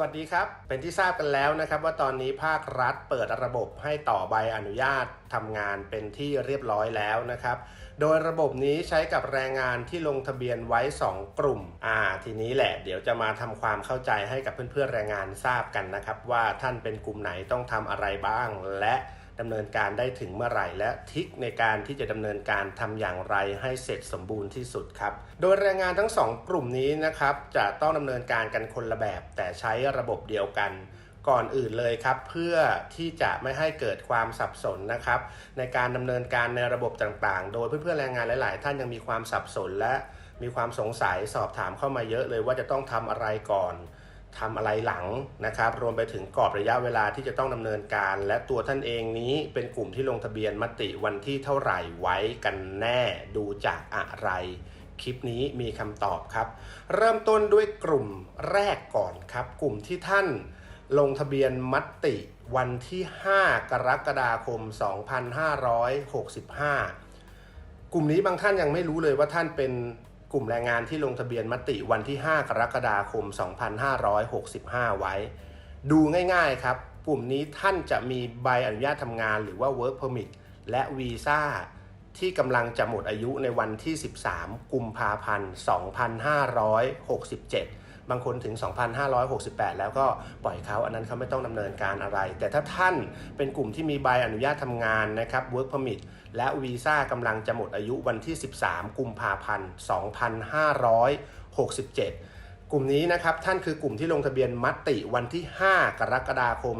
วัสดีครับ เป็นที่ทราบกันแล้วนะครับ ว่าตอนนี้ภาครัฐเปิดระบบให้ต่อใบอนุญาตทำงานเป็นที่เรียบร้อยแล้วนะครับ โดยระบบนี้ใช้กับแรงงานที่ลงทะเบียนไว้ 2 กลุ่ม อ่า ทีนี้แหละ เดี๋ยวจะมาทำความเข้าใจให้กับเพื่อนๆแรงงานทราบกันนะครับ ว่าท่านเป็นกลุ่มไหนต้องทำอะไรบ้างและ ดำเนินการได้ถึงเมื่อไหร่ และทิกในการที่จะดำเนินการทำอย่างไรให้เสร็จสมบูรณ์ที่สุดครับ โดยแรงงานทั้งสองกลุ่มนี้นะครับ จะต้องดำเนินการกันคนละแบบ แต่ใช้ระบบเดียวกัน ก่อนอื่นเลยครับ เพื่อที่จะไม่ให้เกิดความสับสนนะครับ ในการดำเนินการในระบบต่างๆ โดยเพื่อนๆแรงงานหลาย ๆ ท่านยังมีความสับสนและมีความสงสัยสอบถามเข้ามาเยอะเลยว่าจะต้องทำอะไรก่อน ทำอะไรหลังนะครับ รวมไปถึงกรอบระยะเวลาที่จะต้องดำเนินการ และตัวท่านเองนี้เป็นกลุ่มที่ลงทะเบียนมติวันที่เท่าไหร่ไว้กันแน่ดูจากอะไร คลิปนี้มีคำตอบครับ เริ่มต้นด้วยกลุ่มแรกก่อนครับ กลุ่มที่ท่านลงทะเบียนมติวันที่ 5 กรกฎาคม 2565 กลุ่มนี้บางท่านยังไม่รู้เลยว่าท่านเป็น กลุ่มแรงงานที่ลงทะเบียนมติวันที่ 5 กรกฎาคม 2565 ไว้ ดูง่ายๆครับ กลุ่มนี้ท่านจะมีใบอนุญาตทำงานหรือว่า work permit และวีซ่าที่กำลังจะหมดอายุในวันที่ 13 กุมภาพันธ์ 2567 บางคนถึง 2568 แล้วก็ปล่อยเขาอันนั้นเขาไม่ต้องดำเนินการอะไร แต่ถ้าท่านเป็นกลุ่มที่มีใบอนุญาตทำงานนะครับ work permit และวีซ่ากำลังจะหมดอายุวันที่ 13 กุมภาพันธ์ 2567กลุ่มนี้นะครับท่านคือกลุ่มที่ลงทะเบียนมติวันที่ 5 กรกฎาคม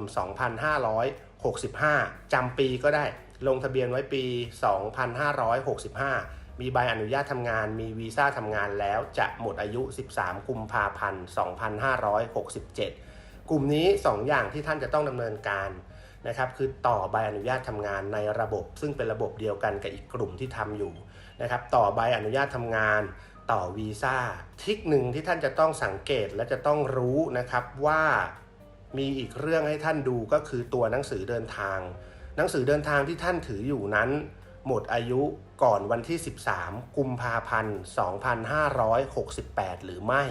2565 จำปีก็ได้ ลงทะเบียนไว้ปี 2565 มีใบอนุญาตทำงาน มีวีซ่าทำงานแล้วจะหมดอายุ 13 กุมภาพันธ์ 2567 กลุ่มนี้ 2 อย่างที่ท่านจะต้องดำเนินการนะครับคือต่อใบอนุญาตทำงานในระบบ ซึ่งเป็นระบบเดียวกันกับอีกกลุ่มที่ทำอยู่นะครับต่อใบอนุญาตทำงานต่อวีซ่าทิกหนึ่งที่ท่านจะต้องสังเกตและจะต้องรู้นะครับว่ามีอีกเรื่องให้ท่านดูก็คือตัวหนังสือเดินทาง หนังสือเดินทางที่ท่านถืออยู่นั้น หมดอายุก่อนวันที่ 13 กุมภาพันธ์ 2568 หรือไม่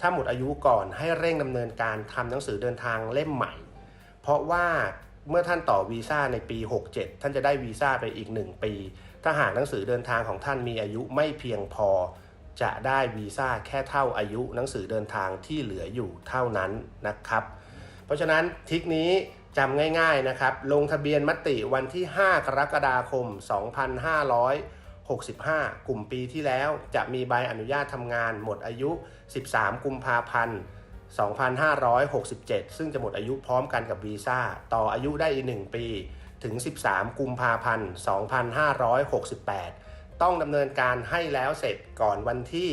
ถ้าหมดอายุก่อนให้เร่งดำเนินการทำหนังสือเดินทางเล่มใหม่ เพราะว่าเมื่อท่านต่อวีซ่าในปี 67 ท่านจะได้วีซ่าไปอีก 1 ปี ถ้าหากหนังสือเดินทางของท่านมีอายุไม่เพียงพอ จะได้วีซ่าแค่เท่าอายุหนังสือเดินทางที่เหลืออยู่เท่านั้นนะครับ เพราะฉะนั้นทิกนี้ จำง่ายๆนะครับ ลงทะเบียนมติวันที่ 5 กรกฎาคม 2565 กลุ่มปีที่แล้วจะมีใบอนุญาตทำงานหมดอายุ 13 กุมภาพันธ์ 2567 ซึ่งจะหมดอายุพร้อมกันกับวีซ่า ต่ออายุได้อีก 1 ปี ถึง 13 กุมภาพันธ์ 2568 ต้องดำเนินการให้แล้วเสร็จก่อนวันที่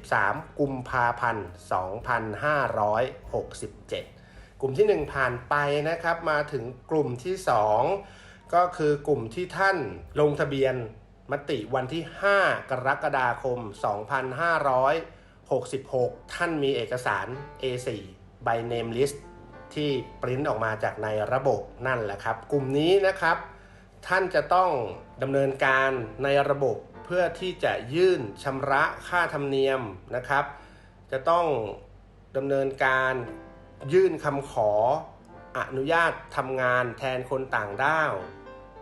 13 กุมภาพันธ์ 2567 กลุ่มที่ 1 ผ่านไปนะครับ มาถึงกลุ่มที่ 2 ก็คือกลุ่มที่ท่านลงทะเบียนมติวันที่ 5 กรกฎาคม 2566 ท่านมีเอกสาร A4 ใบ name list ที่ปริ้นออกมาจากในระบบนั่นแหละครับ กลุ่มนี้นะครับ ท่านจะต้องดำเนินการในระบบเพื่อที่จะยื่นชำระค่าธรรมเนียมนะครับ จะต้องดำเนินการ ยื่นคำขออนุญาตทำงานแทนคนต่างด้าว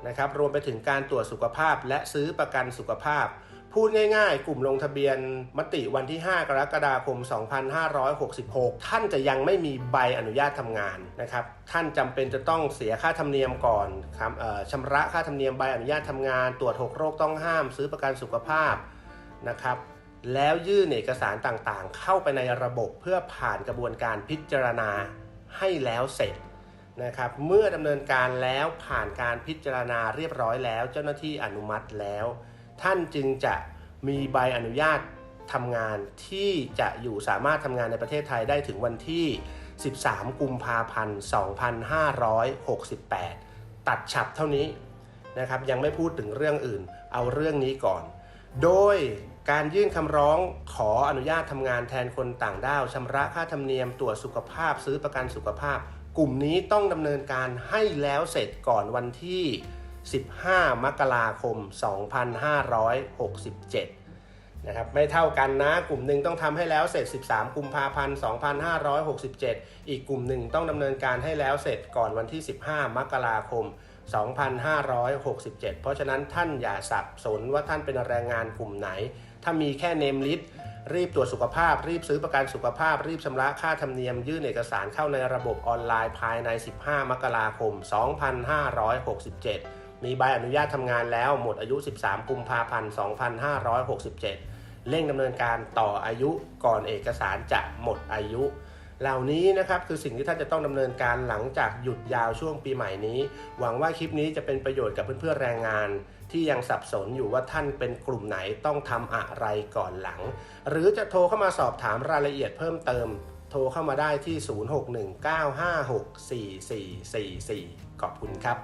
นะครับ รวมไปถึงการตรวจสุขภาพและซื้อประกันสุขภาพ พูดง่ายๆ กลุ่มลงทะเบียนมติวันที่ 5 กรกฎาคม 2566 ท่านจะยังไม่มีใบอนุญาตทำงานนะครับ ท่านจำเป็นจะต้องเสียค่าธรรมเนียมก่อนครับชำระค่าธรรมเนียมใบอนุญาตทำงาน ตรวจหกโรคต้องห้าม ซื้อประกันสุขภาพนะครับ แล้วยื่นเอกสารต่างๆ เข้าไปในระบบเพื่อผ่านกระบวนการพิจารณาให้แล้วเสร็จนะครับ เมื่อดำเนินการแล้วผ่านการพิจารณาเรียบร้อยแล้ว เจ้าหน้าที่อนุมัติแล้ว ท่านจึงจะมีใบอนุญาตทำงานที่จะอยู่สามารถทำงานในประเทศไทยได้ถึงวันที่ 13 กุมภาพันธ์ 2568 ตัดฉับเท่านี้นะครับ ยังไม่พูดถึงเรื่องอื่น เอาเรื่องนี้ก่อน โดย การยื่นคำร้องขออนุญาตทำงานแทนคนต่างด้าวชำระค่าธรรมเนียมตรวจสุขภาพซื้อประกันสุขภาพ กลุ่มนี้ต้องดำเนินการให้แล้วเสร็จก่อนวันที่ 15 มกราคม 2567 นะครับไม่เท่ากันนะ กลุ่มหนึ่งต้องทำให้แล้วเสร็จ 13 กุมภาพันธ์ 2567 อีกกลุ่มหนึ่งต้องดำเนินการให้แล้วเสร็จก่อนวันที่ 15 มกราคม2567 เพราะฉะนั้นท่านอย่าสับสนว่าท่านเป็นแรงงานกลุ่มไหน ถ้ามีแค่เนมลิสรีบตรวจสุขภาพ รีบซื้อประกันสุขภาพ รีบชำระค่าธรรมเนียม ยื่นเอกสารเข้าในระบบออนไลน์ภายใน 15 มกราคม 2567 มีใบอนุญาตทำงานแล้วหมดอายุ 13 กุมภาพันธ์ 2567 เร่งดำเนินการต่ออายุก่อนเอกสารจะหมดอายุ เหล่านี้นะครับคือสิ่งที่ท่านจะต้องดำเนินการหลังจากหยุดยาวช่วงปีใหม่นี้ หวังว่าคลิปนี้จะเป็นประโยชน์กับเพื่อนๆแรงงาน ที่ยังสับสนอยู่ว่าท่านเป็นกลุ่มไหนต้องทำอะไรก่อนหลัง หรือจะโทรเข้ามาสอบถามรายละเอียดเพิ่มเติม โทรเข้ามาได้ที่ 0619564444 ขอบคุณครับ